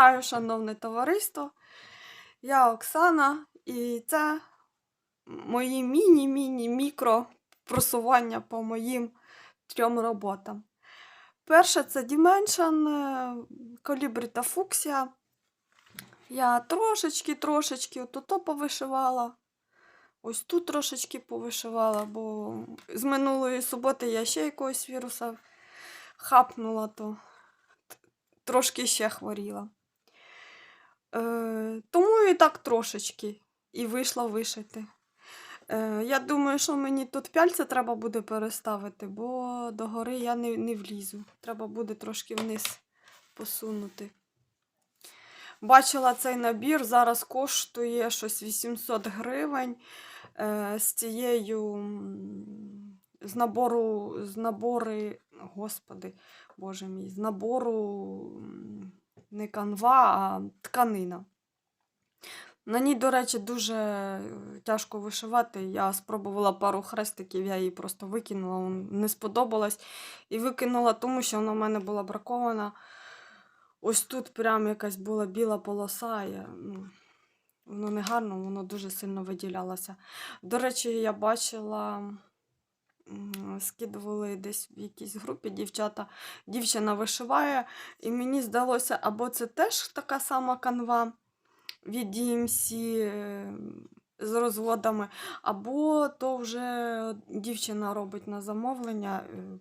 Вітаю, шановне товариство. Я Оксана, і це мої міні-міні-мікро просування по моїм трьом роботам. Перше це Dimension, е, Колібрі та Фуксія. Я трошечки-трошечки отут повишивала. Ось тут трошечки повишивала, бо з минулої суботи я ще якогось віруса хапнула, то трошки ще хворіла. Е, тому і так трошечки і вийшла вишити. Е, я думаю, що мені тут пяльця треба буде переставити, бо догори я не, не влізу. Треба буде трошки вниз посунути. Бачила цей набір, зараз коштує щось 800 гривень. Е, з цією з набору, з набори, господи, боже мій, з набору не канва, а тканина. На ній, до речі, дуже е, тяжко вишивати. Я спробувала пару хрестиків, я її просто викинула, не сподобалась. І викинула, тому що вона в мене була бракована. Ось тут прям якась була біла полоса. Я, ну, воно не гарно, воно дуже сильно виділялося. До речі, я бачила, скидували десь в якійсь групі дівчата. Дівчина вишиває, і мені здалося, або це теж така сама канва від DMC е, з розводами, або то вже дівчина робить на замовлення. е,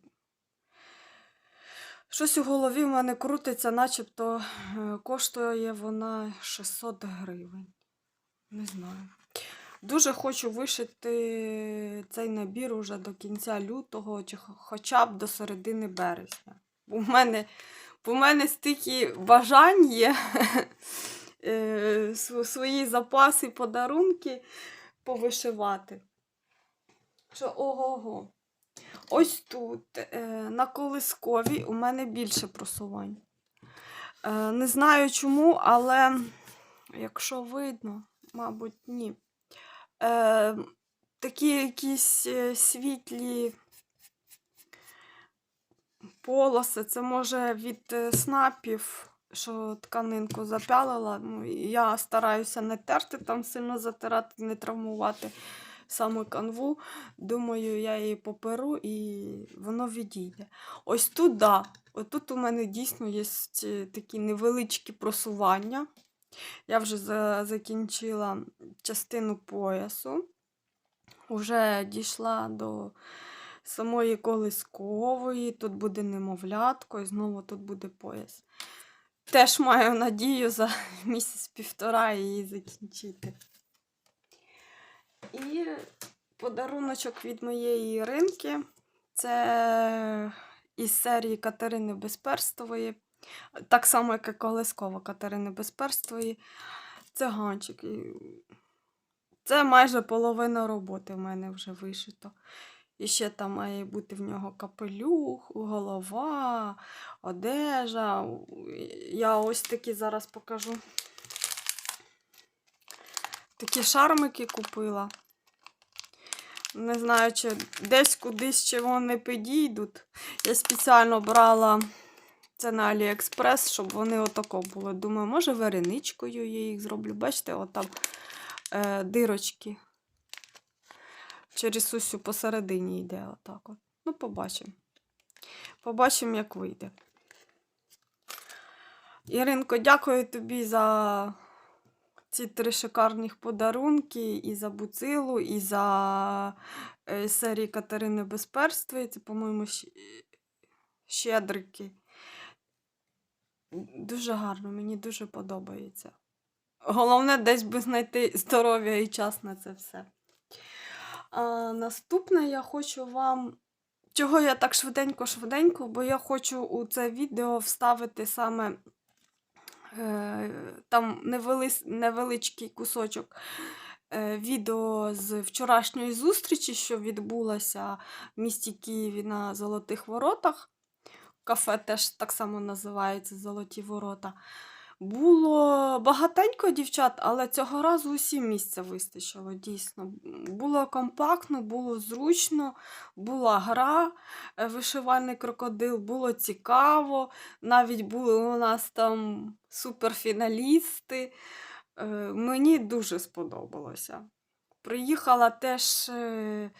Щось у голові в мене крутиться, начебто е, коштує вона 600 гривень. Не знаю. Дуже хочу вишити цей набір уже до кінця лютого, чи хоча б до середини березня. В мене, бо в мене стільки бажань є е, свої запаси, подарунки повишивати. Що ого-го. Ось тут, е, на колисковій, у мене більше просувань. Е, не знаю чому, але якщо видно, мабуть, ні. Е, такі якісь е, світлі полоси, це може від е, снапів, що тканинку запялила. Ну, я стараюся не терти, там сильно затирати, не травмувати саме канву. Думаю, я її поперу і воно відійде. Ось тут, да, отут у мене дійсно є такі невеличкі просування. Я вже за- закінчила частину поясу, вже дійшла до самої колискової, тут буде немовлятко, і знову тут буде пояс. Теж маю надію за місяць-півтора її закінчити. І подаруночок від моєї Іринки. Це із серії Катерини Безперстової. Так само, як і Колескова Катерини Безперстової. Це ганчик. Це майже половина роботи в мене вже вишито. І ще там має бути в нього капелюх, голова, одежа. Я ось такі зараз покажу. Такі шармики купила. Не знаю, чи десь кудись чи вони підійдуть. Я спеціально брала це на Аліекспрес, щоб вони отако були. Думаю, може вареничкою я їх зроблю. Бачите, отам е, дирочки. Через усю посередині йде отак. От. Ну, побачимо. Побачимо, як вийде. Іринко, дякую тобі за ці три шикарних подарунки і за буцилу, і за е, серії Катерини Безперства. Це, по-моєму, щедрики. Дуже гарно, мені дуже подобається. Головне, десь би знайти здоров'я і час на це все. А, наступне я хочу вам. Чого я так швиденько-швиденько, бо я хочу у це відео вставити саме е, там невелис, невеличкий кусочок е, відео з вчорашньої зустрічі, що відбулася в місті Києві на Золотих Воротах. Кафе теж так само називається Золоті Ворота. Було багатенько дівчат, але цього разу усім місця вистачило, дійсно. Було компактно, було зручно, була гра, е, вишивальний крокодил, було цікаво. Навіть були у нас там суперфіналісти. Е, Мені дуже сподобалося. Приїхала теж е,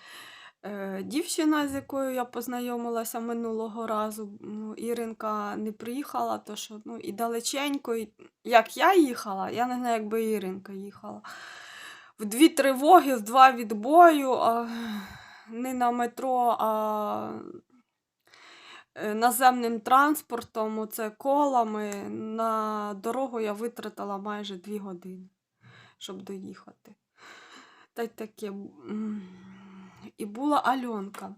дівчина, з якою я познайомилася минулого разу. Ну, Іринка не приїхала, то що ну, і далеченько, і як я їхала, я не знаю, якби Іринка їхала. В дві тривоги, в два відбою, а, не на метро, а е, наземним транспортом, оце колами. На дорогу я витратила майже дві години, щоб доїхати. Та й таке. І була Альонка.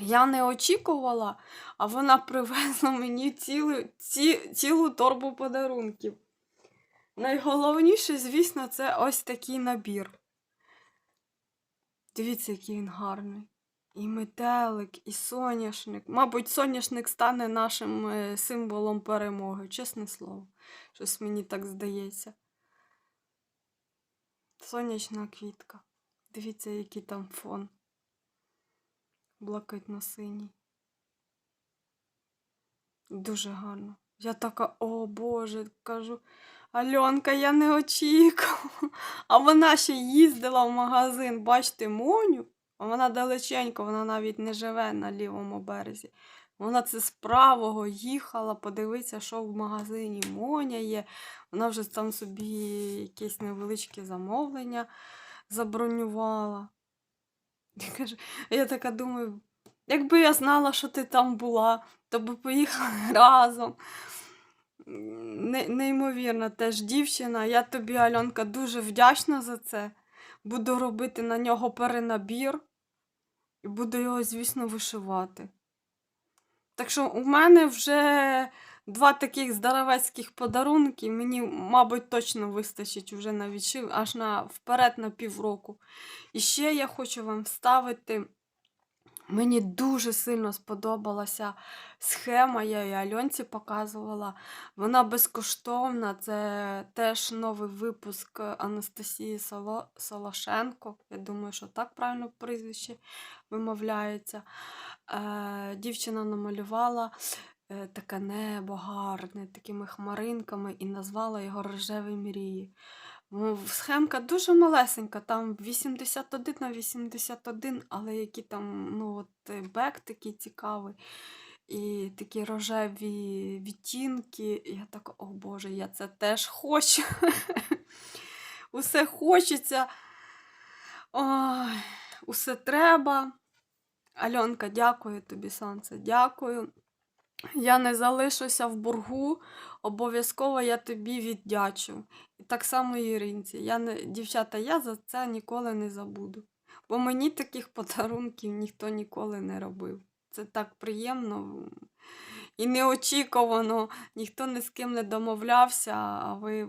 Я не очікувала, а вона привезла мені цілу, ці, цілу торбу подарунків. Найголовніше, звісно, це ось такий набір. Дивіться, який він гарний. І метелик, і соняшник. Мабуть, соняшник стане нашим е, символом перемоги, чесне слово. Щось мені так здається. Сонячна квітка. Дивіться, який там фон. Блакитно-синій. Дуже гарно. Я така, о Боже, кажу, Альонка, я не очікувала. А вона ще їздила в магазин, бачите, Моню. А вона далеченько, вона навіть не живе на лівому березі. Вона це з правого їхала, подивитися, що в магазині Моня є. Вона вже там собі якесь невеличке замовлення забронювала. Я я така думаю, якби я знала, що ти там була, то би поїхали разом. Не, неймовірна теж дівчина. Я тобі, Альонка, дуже вдячна за це. Буду робити на нього перенабір і буду його, звісно, вишивати. Так що у мене вже два таких здоровецьких подарунки. Мені, мабуть, точно вистачить вже на відшив аж на вперед на півроку. І ще я хочу вам вставити. Мені дуже сильно сподобалася схема, я її Альонці показувала. Вона безкоштовна. Це теж новий випуск Анастасії Соло... Солошенко. Я думаю, що так правильно прізвище вимовляється. Е, дівчина намалювала таке небо гарне, такими хмаринками і назвала його Рожеві мрії. Схемка дуже малесенька, там 81 на 81, але які там ну, от, е, бек такий цікавий. І такі рожеві відтінки. Я така, о Боже, я це теж хочу. Усе хочеться. Усе треба. Альонка, дякую тобі, сонце, дякую. Я не залишуся в боргу, обов'язково я тобі віддячу. І так само Іринці. Я не, дівчата, я за це ніколи не забуду. Бо мені таких подарунків ніхто ніколи не робив. Це так приємно і неочікувано. Ніхто ні з ким не домовлявся, а ви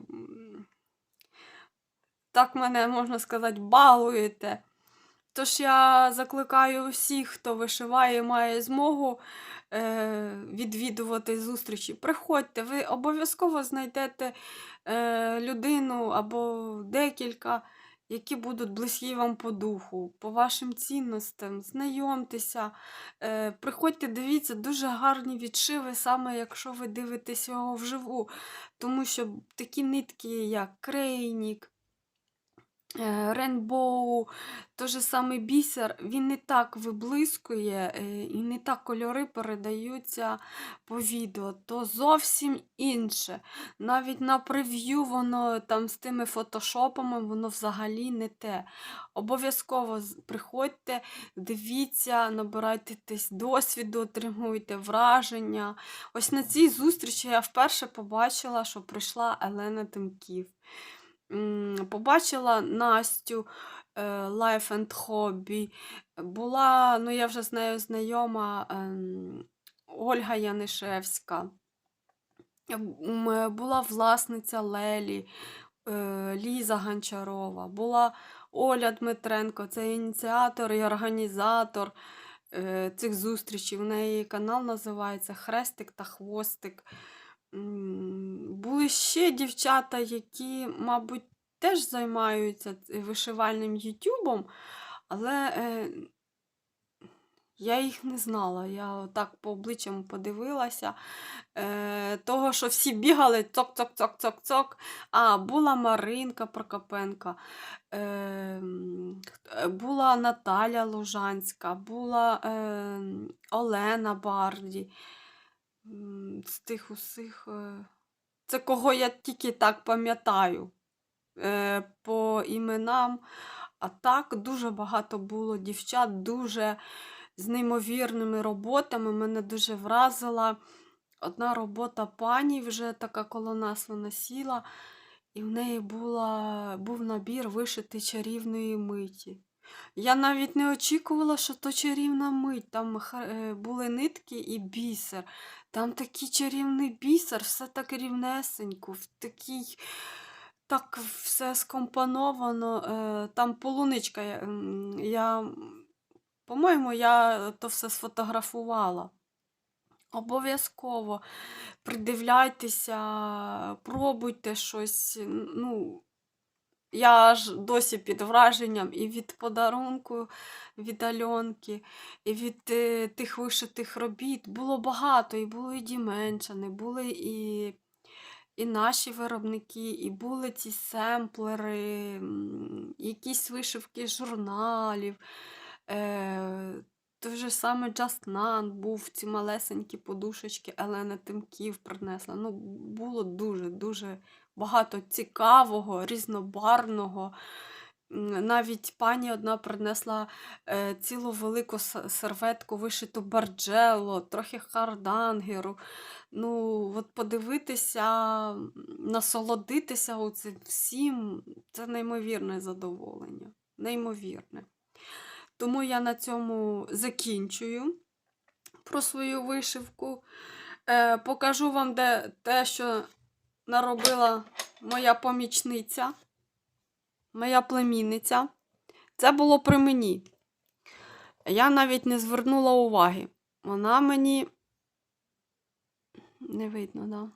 так мене, можна сказати, балуєте. Тож я закликаю всіх, хто вишиває має змогу відвідувати зустрічі. Приходьте, ви обов'язково знайдете е, людину або декілька, які будуть близькі вам по духу, по вашим цінностям, знайомтеся. Е, приходьте, дивіться, дуже гарні відшиви, саме якщо ви дивитесь його вживу. Тому що такі нитки, як крейнік, е, рейнбоу, той же самий бісер, він не так виблискує е, і не так кольори передаються по відео, то зовсім інше. Навіть на прев'ю воно там з тими фотошопами, воно взагалі не те. Обов'язково приходьте, дивіться, набирайтесь досвіду, отримуйте враження. Ось на цій зустрічі я вперше побачила, що прийшла Елена Тимків. Побачила Настю е, Life and Hobby. Була, ну я вже з нею знайома, ем, Ольга Янишевська. Була власниця Лелі, е, Ліза Гончарова, була Оля Дмитренко, це ініціатор і організатор е, цих зустрічей. У неї канал називається Хрестик та Хвостик. Були ще дівчата, які, мабуть, теж займаються вишивальним Ютубом, але е, я їх не знала. Я так по обличчям подивилася. Е, того, що всі бігали цок-цок-цок-цок-цок. А, була Маринка Прокопенка, е, була Наталя Лужанська, була е, Олена Барді. З тих усіх. е, Це кого я тільки так пам'ятаю е, по іменам. А так дуже багато було дівчат, дуже з неймовірними роботами. Мене дуже вразила одна робота пані, вже така коло нас вона сіла, і в неї була, був набір вишити чарівної миті. Я навіть не очікувала, що то чарівна мить. Там е, були нитки і бісер. Там такий чарівний бісер, все так рівнесенько, в такий, так все скомпоновано. е, Там полуничка. я, по-моєму, я то все сфотографувала. Обов'язково придивляйтеся, пробуйте щось. Ну, я аж досі під враженням і від подарунку від Альонки, і від е, тих вишитих робіт. Було багато, і були і діменшини, були і, і наші виробники, і були ці семплери, якісь вишивки журналів. Е, той же саме None був, ці малесенькі подушечки Елена Тимків принесла. Ну, було дуже-дуже багато цікавого, різнобарвного. Навіть пані одна принесла е, цілу велику серветку вишиту барджело, трохи хардангеру. Ну, от подивитися, насолодитися оцим всім це неймовірне задоволення. Неймовірне. Тому я на цьому закінчую про свою вишивку. Е, покажу вам де те, що наробила моя помічниця, моя племінниця. Це було при мені. Я навіть не звернула уваги. Вона мені не видно, да?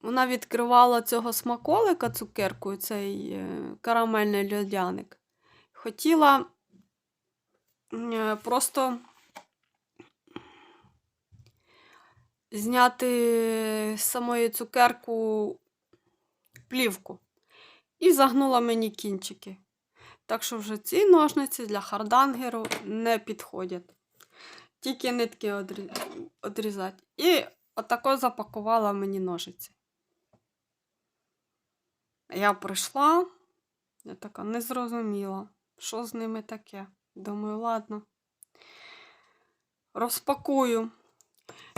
Вона відкривала цього смаколика цукеркою, цей е, карамельний льодяник. Хотіла е, просто зняти з самої цукерку плівку. І загнула мені кінчики. Так що вже ці ножниці для хардангеру не підходять. Тільки нитки одрі- одрізати. І отако запакувала мені ножиці. Я прийшла, я така не зрозуміла, що з ними таке. Думаю, ладно. Розпакую.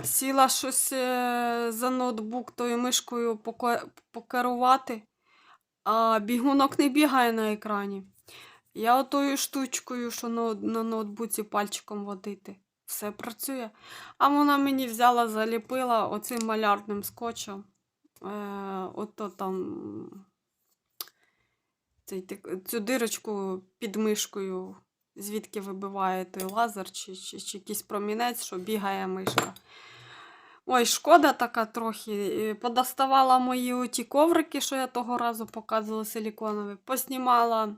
Сіла щось е, за ноутбук тою мишкою покерувати, а бігунок не бігає на екрані. Я отою штучкою, що на, ноутбуці пальчиком водити. Все працює. А вона мені взяла, заліпила оцим малярним скотчем. Е, ото там цю дирочку під мишкою, звідки вибиває той лазер чи, чи, чи якийсь промінець, що бігає мишка. Ой, шкода така трохи. Е, Подоставала мої оті коврики, що я того разу показувала силіконові. Поснімала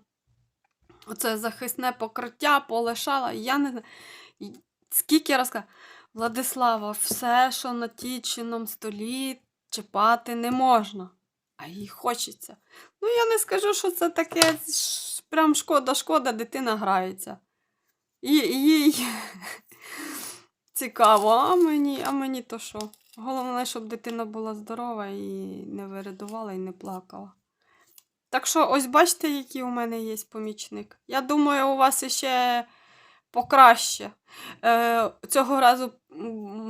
оце захисне покриття, полишала. Я не знаю. Скільки раз казала, Владислава, все, що на тіченому столі чіпати не можна. А їй хочеться. Ну, я не скажу, що це таке прям шкода-шкода, дитина грається. І їй цікаво, а мені, а мені то що? Головне, щоб дитина була здорова і не виридувала, і не плакала. Так що, ось бачите, який у мене є помічник. Я думаю, у вас іще покраще. Е, цього разу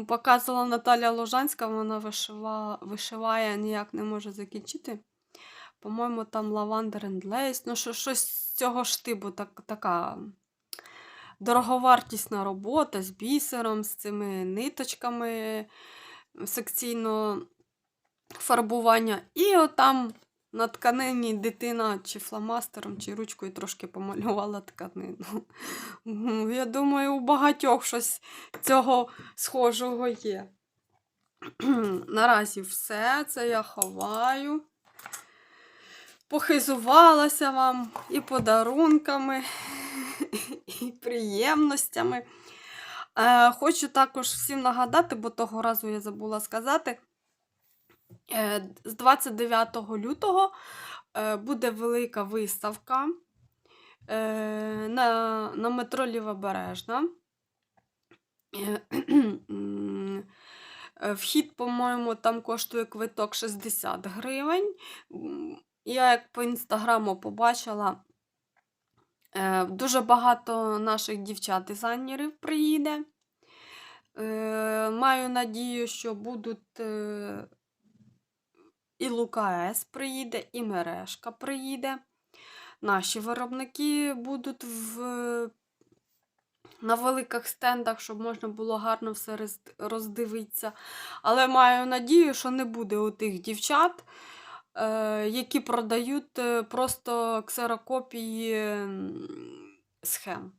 показувала Наталя Ложанська, вона вишива, вишиває, ніяк не може закінчити. По-моєму, там and Lace, ну що, щось цього штибу, так, така дороговартісна робота з бісером, з цими ниточками секційно фарбування. І отам На тканині дитина чи фломастером, чи ручкою трошки помалювала тканину. Ну, Я думаю, у багатьох щось цього схожого є. Наразі все це я ховаю. Похизувалася вам і подарунками, і приємностями. Е, хочу також всім нагадати, бо того разу я забула сказати. Е, з 29 лютого е, буде велика виставка на, на метро Лівобережна. Вхід, по-моєму, там коштує квиток 60 гривень. Я як по інстаграму побачила, е, дуже багато наших дівчат-дизайнерів приїде. Е, Маю надію, що будуть е, і Лука С приїде, і Мережка приїде. Наші виробники будуть в, на великих стендах, щоб можна було гарно все роздивитися. Але маю надію, що не буде у тих дівчат, які продають е, просто ксерокопії схем.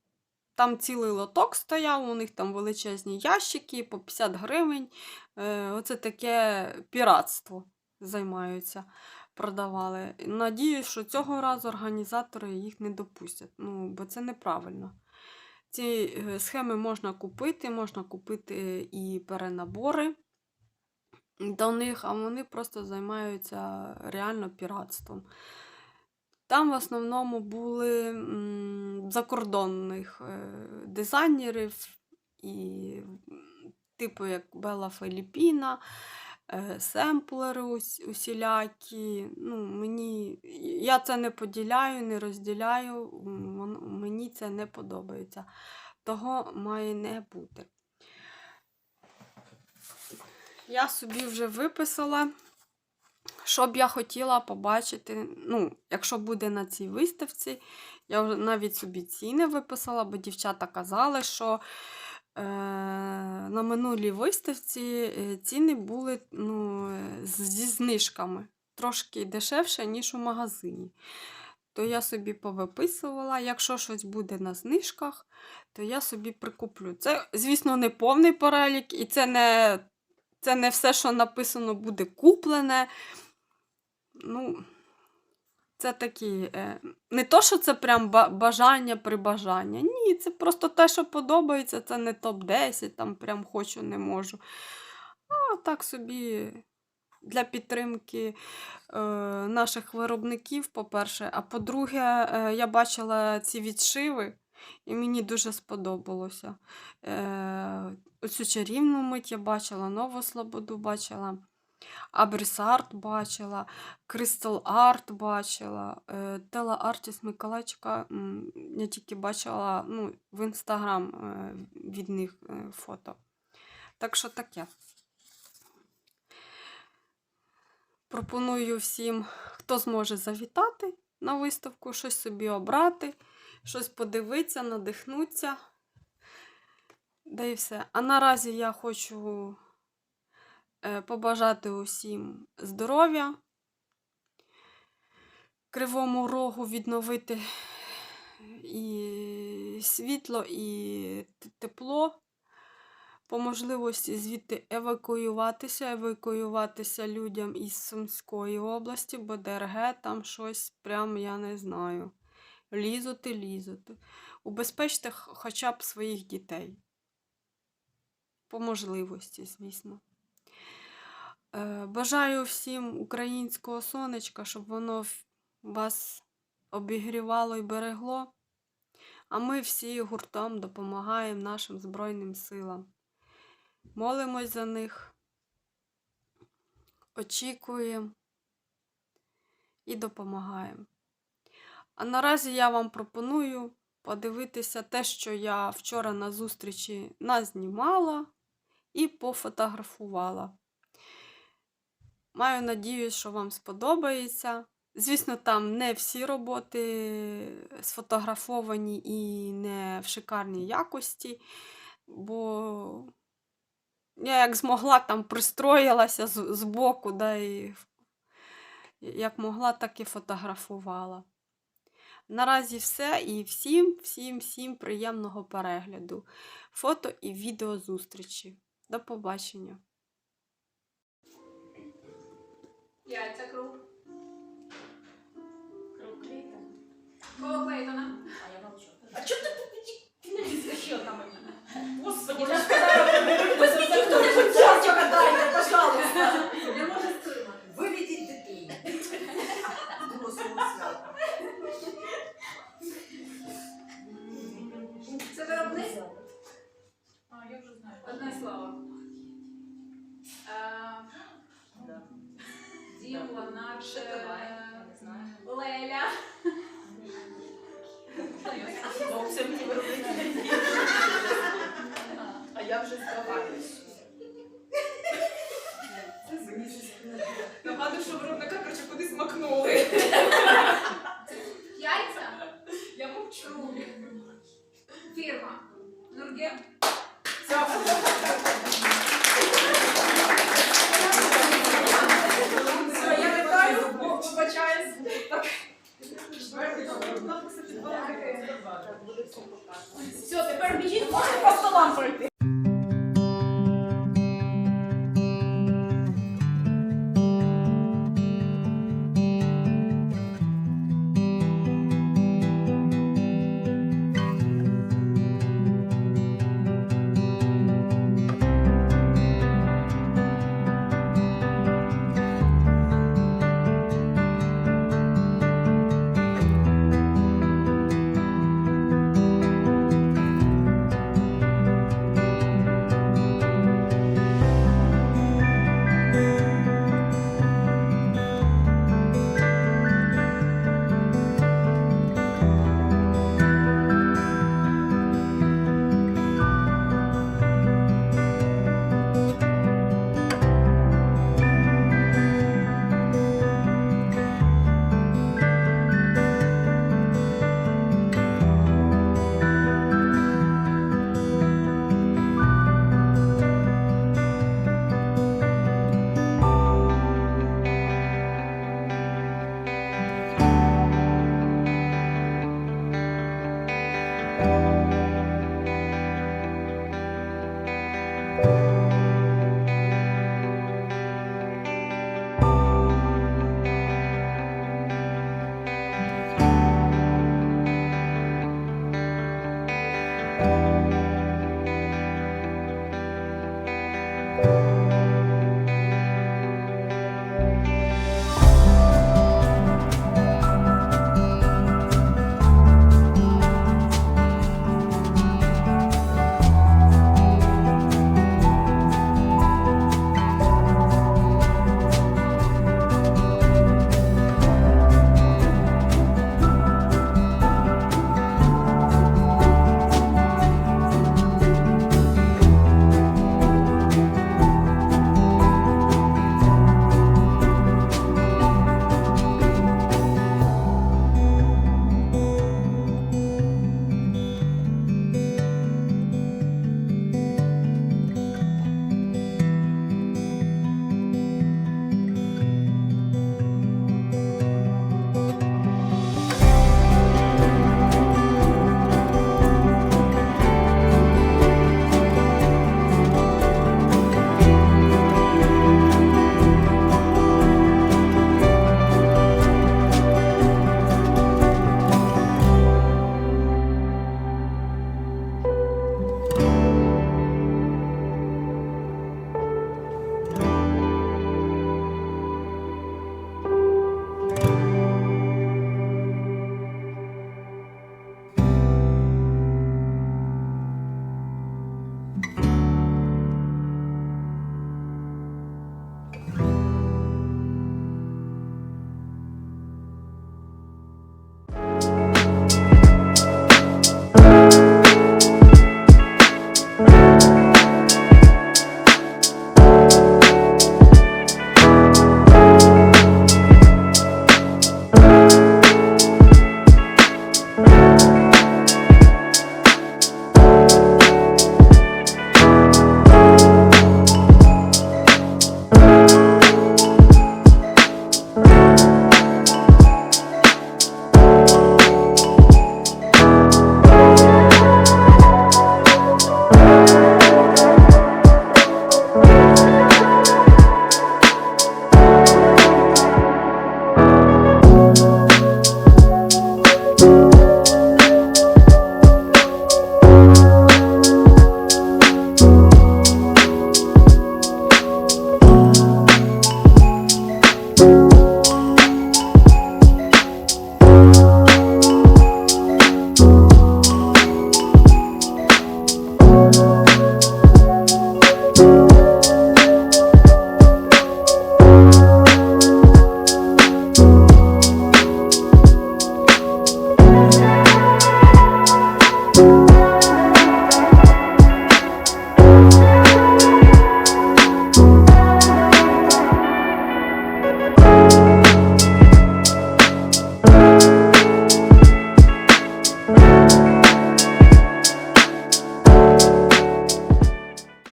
Там цілий лоток стояв, у них там величезні ящики по 50 гривень. Е, Оце таке піратство займаються, продавали. Надіюсь, що цього разу організатори їх не допустять, ну, бо це неправильно. Ці е, схеми можна купити, можна купити і перенабори до них, а вони просто займаються реально піратством. Там в основному були закордонних е, дизайнерів, і, типу як Бела Феліпіна, е, семплери ус- усілякі. Ну, мені, я це не поділяю, не розділяю, мені це не подобається. Того має не бути. Я собі вже виписала, що б я хотіла побачити. Ну, якщо буде на цій виставці, я вже навіть собі ціни виписала, бо дівчата казали, що е, на минулій виставці е, ціни були ну, зі знижками. Трошки дешевше, ніж у магазині. То я собі повиписувала, якщо щось буде на знижках, то я собі прикуплю. Це, звісно, не повний перелік, і це не, це не все, що написано, буде куплене. Ну, це такі. Е, не то, що це прям ба- бажання прибажання. Ні, це просто те, що подобається, це не топ-10, там прям хочу, не можу. А так собі для підтримки е, наших виробників, по-перше. А по-друге, е, я бачила ці відшиви, і мені дуже сподобалося. Е, оцю чарівну мить я бачила, нову слободу бачила. Абріс Арт бачила, Crystal Art бачила, е, Тела Артіс Миколайчика я тільки бачила ну, в інстаграм е, від них е, фото. Так що таке. Пропоную всім, хто зможе завітати на виставку, щось собі обрати, щось подивитися, надихнутися. Да і все. А наразі я хочу е, побажати усім здоров'я, кривому рогу відновити і світло, і тепло. По можливості звідти евакуюватися, евакуюватися людям із Сумської області, бо ДРГ там щось прям я не знаю. Лізути, лізути. Убезпечте хоча б своїх дітей. По можливості, звісно. Е, Бажаю всім українського сонечка, щоб воно вас обігрівало і берегло. А ми всі гуртом допомагаємо нашим Збройним силам. Молимось за них, очікуємо і допомагаємо. А наразі я вам пропоную подивитися те, що я вчора на зустрічі назнімала і пофотографувала. Маю надію, що вам сподобається. Звісно, там не всі роботи сфотографовані і не в шикарній якості, бо я як змогла там пристроїлася з, з боку, да, і як могла, так і фотографувала. Наразі все і всім, всім, всім приємного перегляду. Фото і відео зустрічі. До побачення. Яйця круг. Круг Клейтон. Коло Клейтона. А я молчу. А чого ти ти не відскочив на мені? Господи, Я ж сказала, Возьмите хто-нибудь часика дайте, пожалуйста. Все, тепер біжіть, можете по столам.